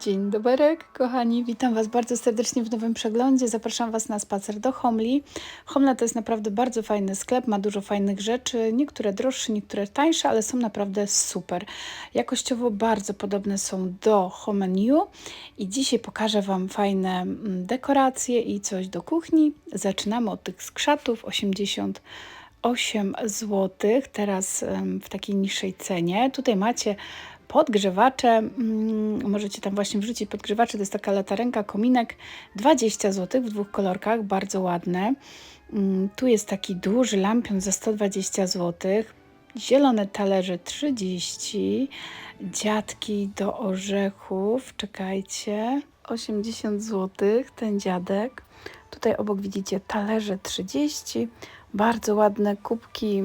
Dzień dobry, kochani. Witam Was bardzo serdecznie w nowym przeglądzie. Zapraszam Was na spacer do Homli. Homla to jest naprawdę bardzo fajny sklep, ma dużo fajnych rzeczy, niektóre droższe, niektóre tańsze, ale są naprawdę super. Jakościowo bardzo podobne są do Home New i dzisiaj pokażę Wam fajne mm, dekoracje i coś do kuchni. Zaczynamy od tych skrzatów 80 8 zł, teraz w takiej niższej cenie. Tutaj macie podgrzewacze, mm, możecie tam właśnie wrzucić podgrzewacze, to jest taka latarenka, kominek, 20 zł w dwóch kolorkach, bardzo ładne. Mm, tu jest taki duży lampion za 120 zł, zielone talerze 30, dziadki do orzechów, czekajcie, 80 zł ten dziadek. Tutaj obok widzicie talerze 30, bardzo ładne kubki,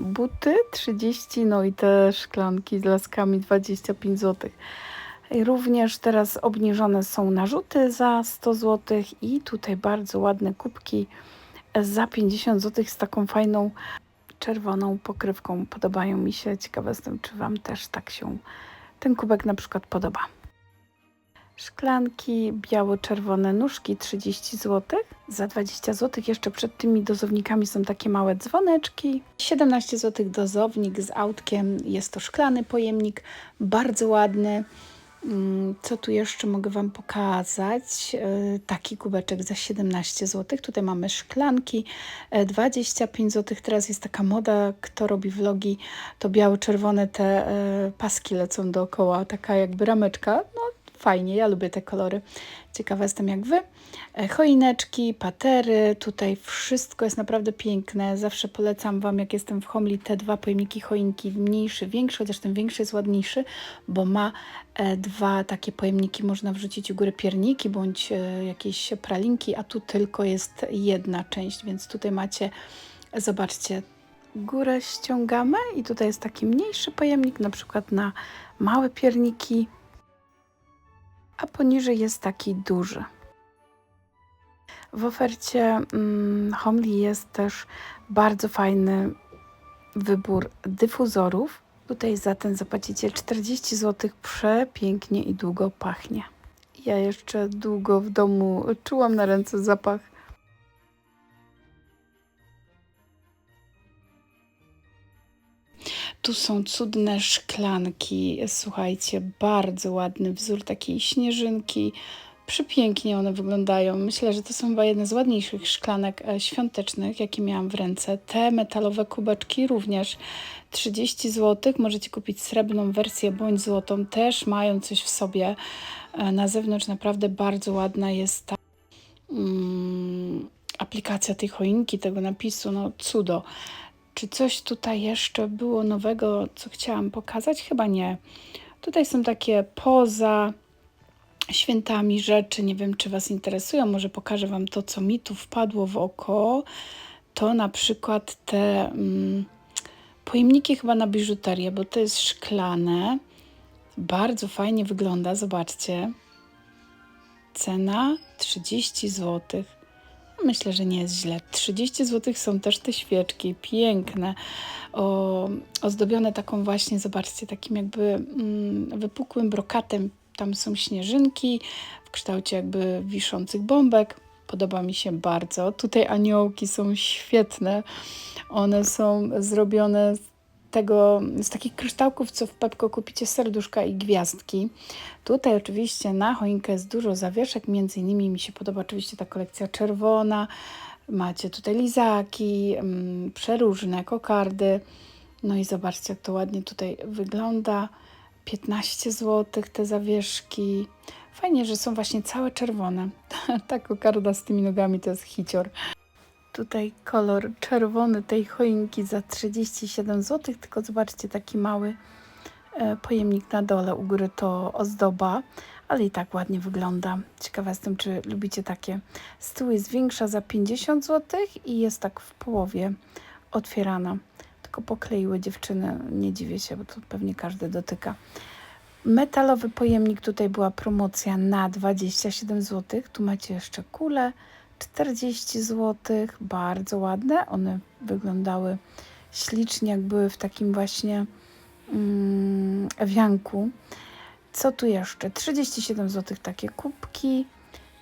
buty 30, no i te szklanki z laskami 25 zł. Również teraz obniżone są narzuty za 100 zł i tutaj bardzo ładne kubki za 50 zł z taką fajną czerwoną pokrywką. Podobają mi się. Ciekawe jestem, czy Wam też tak się ten kubek na przykład podoba. Szklanki biało-czerwone nóżki 30 zł. Za 20 zł jeszcze przed tymi dozownikami są takie małe dzwoneczki. 17 zł dozownik z autkiem. Jest to szklany pojemnik, bardzo ładny. Mm, co tu jeszcze mogę Wam pokazać? E, taki kubeczek za 17 zł. Tutaj mamy szklanki 25 e, zł. Teraz jest taka moda, kto robi vlogi, to biało-czerwone te e, paski lecą dookoła, taka jakby rameczka. No fajnie, ja lubię te kolory. Ciekawa jestem jak Wy. E, choineczki, patery, tutaj wszystko jest naprawdę piękne. Zawsze polecam Wam, jak jestem w Homli, te dwa pojemniki choinki, mniejszy, większy, chociaż ten większy jest ładniejszy, bo ma e, dwa takie pojemniki, można wrzucić u góry pierniki bądź e, jakieś pralinki, a tu tylko jest jedna część, więc tutaj macie, zobaczcie, górę ściągamy i tutaj jest taki mniejszy pojemnik, na przykład na małe pierniki, a poniżej jest taki duży. W ofercie mm, Homely jest też bardzo fajny wybór dyfuzorów. Tutaj za ten zapłacicie 40 zł. Przepięknie i długo pachnie. Ja jeszcze długo w domu czułam na ręce zapach Tu są cudne szklanki. Słuchajcie, bardzo ładny wzór takiej śnieżynki. Przepięknie one wyglądają. Myślę, że to są chyba jedne z ładniejszych szklanek e, świątecznych, jakie miałam w ręce. Te metalowe kubeczki również 30 zł. Możecie kupić srebrną wersję bądź złotą. Też mają coś w sobie. E, na zewnątrz naprawdę bardzo ładna jest ta mm, aplikacja tej choinki, tego napisu. No cudo. Czy coś tutaj jeszcze było nowego, co chciałam pokazać? Chyba nie. Tutaj są takie poza świętami rzeczy. Nie wiem, czy Was interesują. Może pokażę Wam to, co mi tu wpadło w oko. To na przykład te mm, pojemniki chyba na biżuterię, bo to jest szklane. Bardzo fajnie wygląda, zobaczcie. Cena 30 zł. Myślę, że nie jest źle. 30 zł są też te świeczki, piękne, o, ozdobione taką właśnie, zobaczcie, takim jakby mm, wypukłym brokatem. Tam są śnieżynki w kształcie jakby wiszących bombek. Podoba mi się bardzo. Tutaj aniołki są świetne. One są zrobione tego, z takich kryształków, co w Pepko kupicie serduszka i gwiazdki. Tutaj oczywiście na choinkę jest dużo zawieszek, między innymi mi się podoba oczywiście ta kolekcja czerwona. Macie tutaj lizaki, mm, przeróżne kokardy. No i zobaczcie, jak to ładnie tutaj wygląda. 15 zł te zawieszki. Fajnie, że są właśnie całe czerwone. Ta kokarda z tymi nogami to jest hicior. Tutaj kolor czerwony tej choinki za 37 zł, tylko zobaczcie taki mały e, pojemnik na dole, u góry to ozdoba, ale i tak ładnie wygląda. Ciekawa jestem, czy lubicie takie. Z tyłu jest większa za 50 zł i jest tak w połowie otwierana. Tylko pokleiły dziewczyny, nie dziwię się, bo to pewnie każdy dotyka. Metalowy pojemnik, tutaj była promocja na 27 zł. Tu macie jeszcze kulę 40 zł, bardzo ładne. One wyglądały ślicznie, jak były w takim właśnie mm, wianku. Co tu jeszcze? 37 zł takie kubki,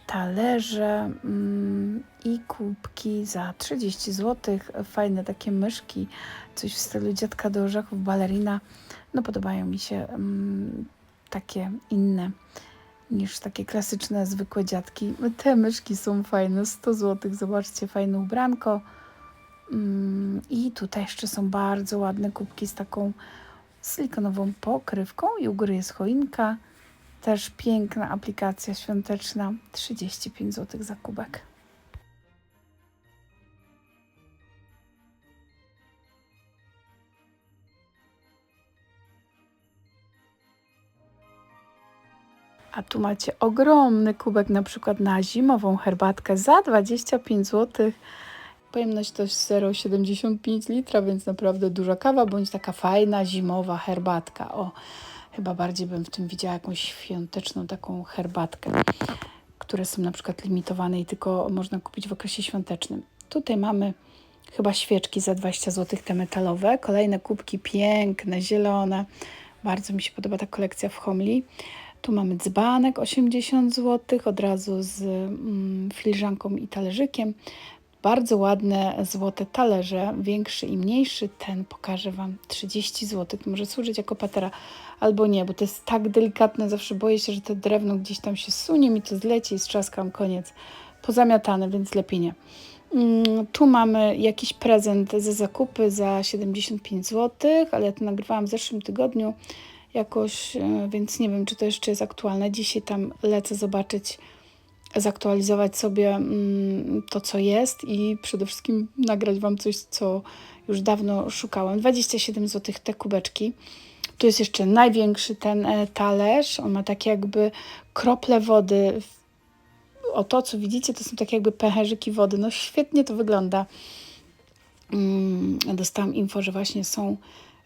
talerze mm, i kubki za 30 zł. Fajne takie myszki, coś w stylu dziadka do orzechów, balerina. No podobają mi się mm, takie inne niż takie klasyczne, zwykłe dziadki. Te myszki są fajne, 100 zł. Zobaczcie, fajne ubranko. Mm, I tutaj jeszcze są bardzo ładne kubki z taką silikonową pokrywką i u góry jest choinka. Też piękna aplikacja świąteczna. 35 zł za kubek. A tu macie ogromny kubek na przykład na zimową herbatkę za 25 zł. Pojemność to jest 0,75 litra, więc naprawdę duża kawa, bądź taka fajna zimowa herbatka. O, chyba bardziej bym w tym widziała jakąś świąteczną taką herbatkę, które są na przykład limitowane i tylko można kupić w okresie świątecznym. Tutaj mamy chyba świeczki za 20 zł, te metalowe. Kolejne kubki piękne, zielone. Bardzo mi się podoba ta kolekcja w Homli. Tu mamy dzbanek 80 zł, od razu z mm, filiżanką i talerzykiem. Bardzo ładne złote talerze, większy i mniejszy. Ten pokażę Wam 30 zł. Może służyć jako patera albo nie, bo to jest tak delikatne. Zawsze boję się, że to drewno gdzieś tam się sunie, mi to zleci i strzaskam koniec. Pozamiatane, więc lepiej nie. Mm, tu mamy jakiś prezent ze zakupy za 75 zł, ale ja to nagrywałam w zeszłym tygodniu jakoś, e, więc nie wiem, czy to jeszcze jest aktualne. Dzisiaj tam lecę zobaczyć, zaktualizować sobie mm, to, co jest i przede wszystkim nagrać Wam coś, co już dawno szukałam. 27 zł te kubeczki. Tu jest jeszcze największy ten e, talerz. On ma takie jakby krople wody. O to, co widzicie, to są takie jakby pęcherzyki wody. No świetnie to wygląda. Mm, dostałam info, że właśnie są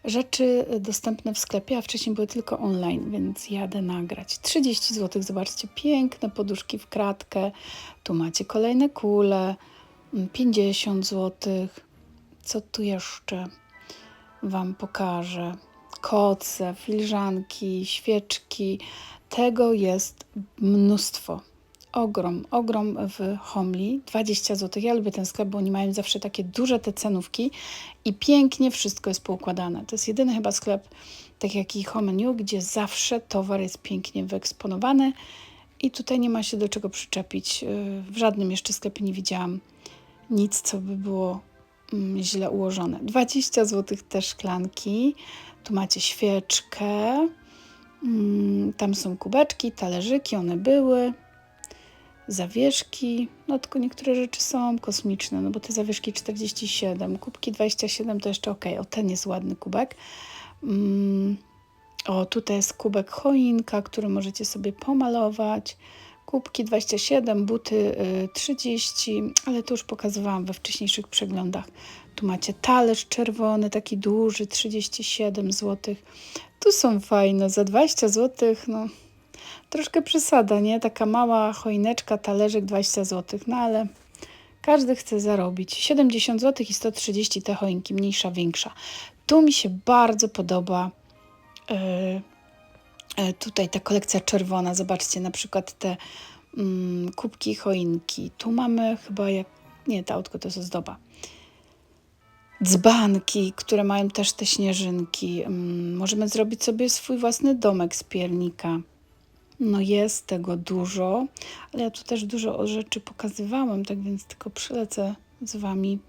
rzeczy dostępne w sklepie, a wcześniej były tylko online, więc jadę nagrać. 30 zł, zobaczcie, piękne poduszki w kratkę. Tu macie kolejne kule, 50 zł. Co tu jeszcze Wam pokażę? Koce, filiżanki, świeczki. Tego jest mnóstwo ogrom, ogrom w Homli, 20 zł. Ja lubię ten sklep, bo oni mają zawsze takie duże te cenówki i pięknie wszystko jest poukładane. To jest jedyny chyba sklep, tak jak i Home New, gdzie zawsze towar jest pięknie wyeksponowany i tutaj nie ma się do czego przyczepić. Y, w żadnym jeszcze sklepie nie widziałam nic, co by było mm, źle ułożone. 20 zł te szklanki. Tu macie świeczkę. Mm, tam są kubeczki, talerzyki, one były zawieszki, no tylko niektóre rzeczy są kosmiczne, no bo te zawieszki 47, kubki 27 to jeszcze ok, o ten jest ładny kubek. Mm, o, tutaj jest kubek choinka, który możecie sobie pomalować. Kubki 27, buty 30, y, ale to już pokazywałam we wcześniejszych przeglądach. Tu macie talerz czerwony, taki duży, 37 zł. Tu są fajne, za 20 zł, no Troszkę przesada, nie? Taka mała choineczka, talerzyk 20 zł, no ale każdy chce zarobić. 70 zł i 130 te choinki, mniejsza, większa. Tu mi się bardzo podoba yy, tutaj ta kolekcja czerwona. Zobaczcie, na przykład te yy, kubki choinki. Tu mamy chyba jak... Nie, ta autko to jest ozdoba dzbanki, które mają też te śnieżynki. Mm, możemy zrobić sobie swój własny domek z piernika. No jest tego dużo, ale ja tu też dużo rzeczy pokazywałam, tak więc tylko przylecę z Wami,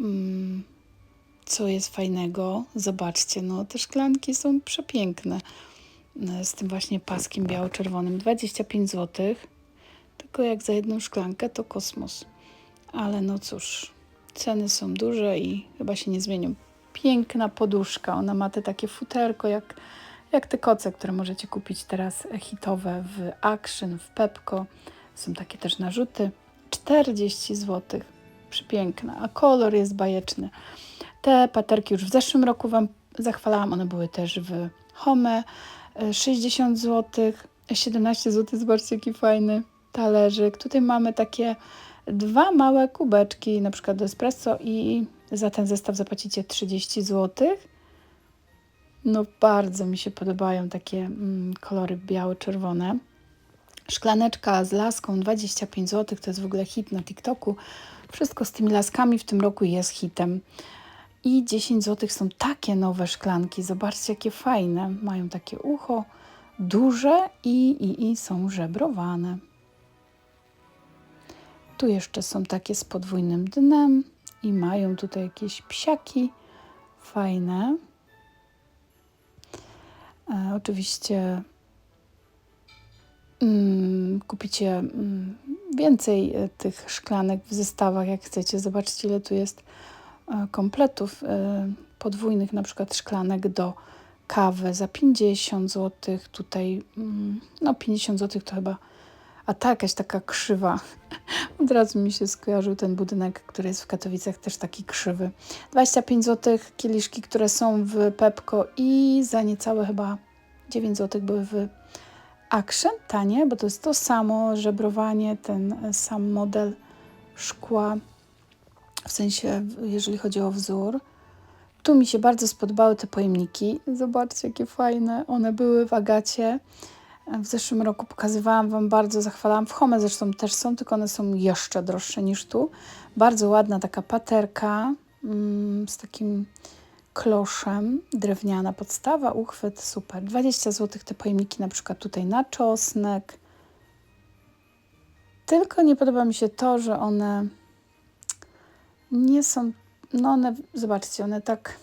mm, co jest fajnego. Zobaczcie, no te szklanki są przepiękne. No, z tym właśnie paskiem biało-czerwonym 25 zł. Tylko jak za jedną szklankę to kosmos. Ale no cóż, ceny są duże i chyba się nie zmienią. Piękna poduszka. Ona ma te takie futerko jak jak te koce, które możecie kupić teraz hitowe w Action, w Pepko. Są takie też narzuty. 40 zł. Przepiękne, a kolor jest bajeczny. Te paterki już w zeszłym roku Wam zachwalałam. One były też w Home. 60 zł. 17 zł. Zobaczcie, jaki fajny talerzyk. Tutaj mamy takie dwa małe kubeczki, na przykład do espresso i za ten zestaw zapłacicie 30 zł. No bardzo mi się podobają takie mm, kolory biało-czerwone. Szklaneczka z laską 25 zł, to jest w ogóle hit na TikToku. Wszystko z tymi laskami w tym roku jest hitem. I 10 zł są takie nowe szklanki. Zobaczcie, jakie fajne. Mają takie ucho duże i, i, i są żebrowane. Tu jeszcze są takie z podwójnym dnem i mają tutaj jakieś psiaki fajne. E, oczywiście mm, kupicie mm, więcej e, tych szklanek w zestawach, jak chcecie. Zobaczcie, ile tu jest e, kompletów podwójnych, na przykład szklanek do kawy za 50 zł. Tutaj, mm, no 50 zł to chyba, a ta jakaś taka krzywa. Od razu mi się skojarzył ten budynek, który jest w Katowicach, też taki krzywy. 25 zł kieliszki, które są w Pepko i za niecałe chyba 9 zł były w Action, tanie, bo to jest to samo żebrowanie, ten sam model szkła, w sensie jeżeli chodzi o wzór. Tu mi się bardzo spodobały te pojemniki. Zobaczcie, jakie fajne. One były w Agacie. W zeszłym roku pokazywałam Wam, bardzo zachwalałam. W Home zresztą też są, tylko one są jeszcze droższe niż tu. Bardzo ładna taka paterka mm, z takim kloszem, drewniana podstawa, uchwyt, super. 20 zł te pojemniki na przykład tutaj na czosnek. Tylko nie podoba mi się to, że one nie są, no one, zobaczcie, one tak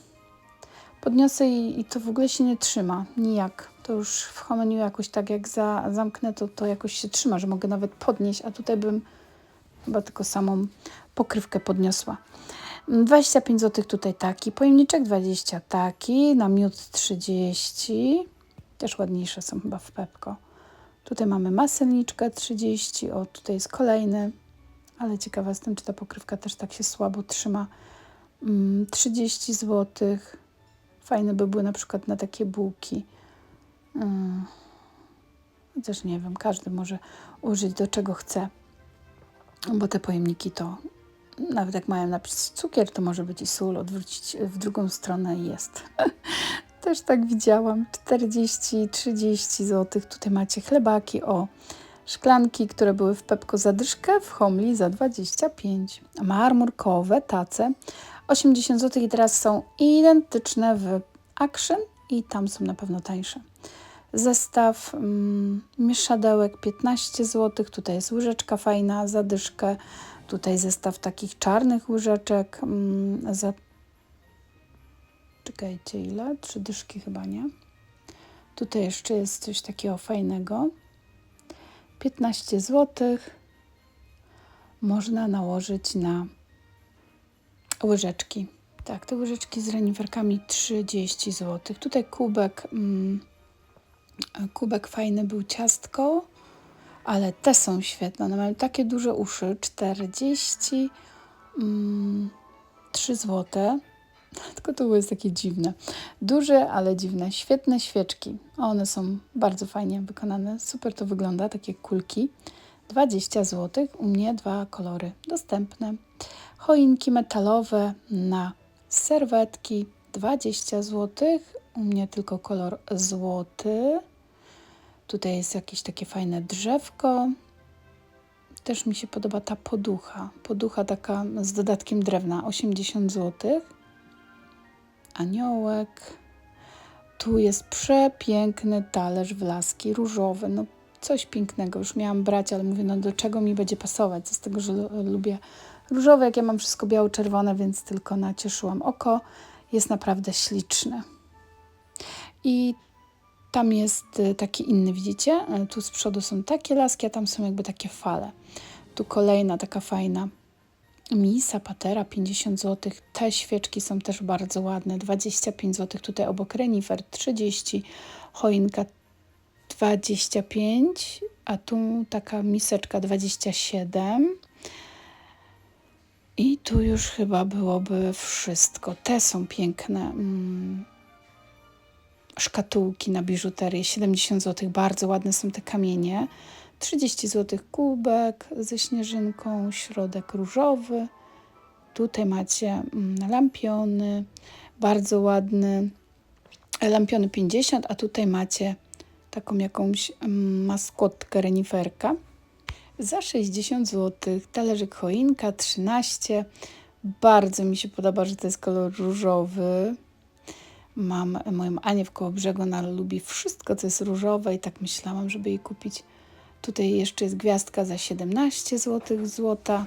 podniosę i, i to w ogóle się nie trzyma, nijak. To już w homeniu jakoś tak jak za, zamknę, to to jakoś się trzyma, że mogę nawet podnieść, a tutaj bym chyba tylko samą pokrywkę podniosła. 25 zł tutaj taki, pojemniczek 20 taki, na miód 30, też ładniejsze są chyba w Pepko. Tutaj mamy maselniczkę 30, o tutaj jest kolejny, ale ciekawa jestem, czy ta pokrywka też tak się słabo trzyma. 30 mm, zł, fajne by były na przykład na takie bułki. Mm, chociaż nie wiem, każdy może użyć do czego chce, bo te pojemniki to nawet jak mają napis cukier, to może być i sól, odwrócić w drugą stronę i jest. Też tak widziałam. 40-30 zł. Tutaj macie chlebaki, o szklanki, które były w Pepko za dyszkę, w Homli za 25. Marmurkowe tace 80 zł i teraz są identyczne w Action i tam są na pewno tańsze. Zestaw mm, mieszadełek 15 zł. Tutaj jest łyżeczka fajna, zadyszkę. Tutaj zestaw takich czarnych łyżeczek mm, za... Czekajcie, ile? Trzy dyszki chyba, nie? Tutaj jeszcze jest coś takiego fajnego. 15 zł. Można nałożyć na łyżeczki. Tak, te łyżeczki z reniferkami 30 zł. Tutaj kubek, mm, kubek fajny był ciastko ale te są świetne. One mają takie duże uszy 43 mm, zł. Tylko to jest takie dziwne. Duże, ale dziwne. Świetne świeczki. One są bardzo fajnie wykonane. Super to wygląda, takie kulki. 20 zł. U mnie dwa kolory dostępne. Choinki metalowe na serwetki 20 zł. U mnie tylko kolor złoty. Tutaj jest jakieś takie fajne drzewko. Też mi się podoba ta poducha. Poducha taka z dodatkiem drewna, 80 zł. Aniołek. Tu jest przepiękny talerz w laski różowy. No coś pięknego. Już miałam brać, ale mówię, no do czego mi będzie pasować? Z tego, że lubię różowe, jak ja mam wszystko biało-czerwone, więc tylko nacieszyłam oko. Jest naprawdę śliczny. I tam jest y, taki inny, widzicie? Y, tu z przodu są takie laski, a tam są jakby takie fale. Tu kolejna taka fajna misa, patera, 50 zł. Te świeczki są też bardzo ładne, 25 zł. Tutaj obok renifer 30, choinka 25, a tu taka miseczka 27. I tu już chyba byłoby wszystko. Te są piękne. Mm szkatułki na biżuterię 70 zł. Bardzo ładne są te kamienie. 30 zł kubek ze śnieżynką, środek różowy. Tutaj macie mm, lampiony, bardzo ładny lampiony 50, a tutaj macie taką jakąś mm, maskotkę reniferka za 60 zł. Talerzyk choinka 13. Bardzo mi się podoba, że to jest kolor różowy. Mam moją Anię w koło brzegu, ona lubi wszystko, co jest różowe i tak myślałam, żeby jej kupić. Tutaj jeszcze jest gwiazdka za 17 zł złota.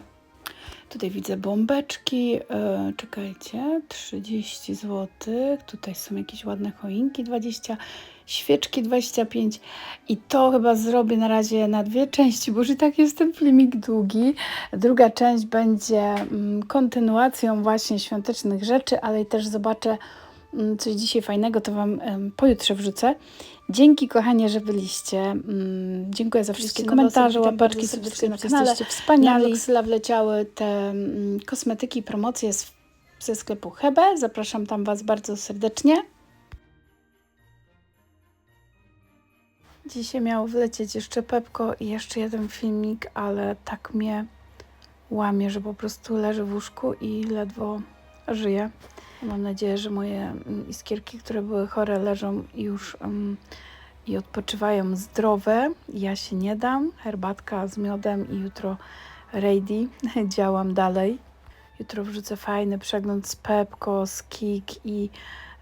Tutaj widzę bombeczki, e, czekajcie, 30 zł. Tutaj są jakieś ładne choinki, 20, świeczki 25. I to chyba zrobię na razie na dwie części, bo już tak jest ten filmik długi. Druga część będzie mm, kontynuacją właśnie świątecznych rzeczy, ale też zobaczę mm, coś dzisiaj fajnego, to Wam pojutrze wrzucę. Dzięki kochanie, że byliście. Mm, Dziękuję za wszystkie komentarze, łapeczki, subskrypcje na na kanale. Jesteście Na wspaniali. Luxla wleciały te mm, kosmetyki i promocje z, ze sklepu Hebe. Zapraszam tam Was bardzo serdecznie. Dzisiaj miało wlecieć jeszcze Pepko i jeszcze jeden filmik, ale tak mnie łamie, że po prostu leży w łóżku i ledwo żyję. Mam nadzieję, że moje mm, iskierki, które były chore, leżą już mm, i odpoczywają zdrowe. Ja się nie dam. Herbatka z miodem i jutro ready. Działam dalej. Jutro wrzucę fajny przegląd z Pepko, z Kik i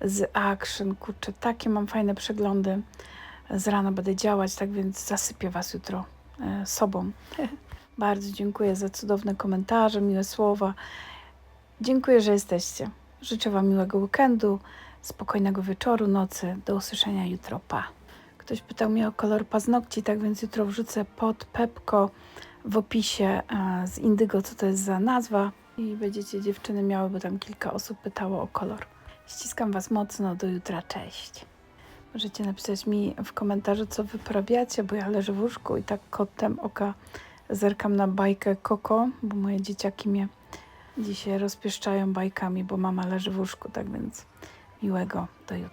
z Action. Kurczę, takie mam fajne przeglądy. Z rana będę działać, tak więc zasypię Was jutro e, sobą. Bardzo dziękuję za cudowne komentarze, miłe słowa. Dziękuję, że jesteście. Życzę Wam miłego weekendu, spokojnego wieczoru, nocy. Do usłyszenia jutro. Pa. Ktoś pytał mnie o kolor paznokci, tak więc jutro wrzucę pod Pepko w opisie e, z Indygo, co to jest za nazwa. I będziecie dziewczyny miały, bo tam kilka osób pytało o kolor. Ściskam Was mocno. Do jutra. Cześć. Możecie napisać mi w komentarzu, co wyprawiacie, bo ja leżę w łóżku i tak kotem oka zerkam na bajkę Koko, bo moje dzieciaki mnie dzisiaj rozpieszczają bajkami, bo mama leży w łóżku, tak więc miłego do jutra.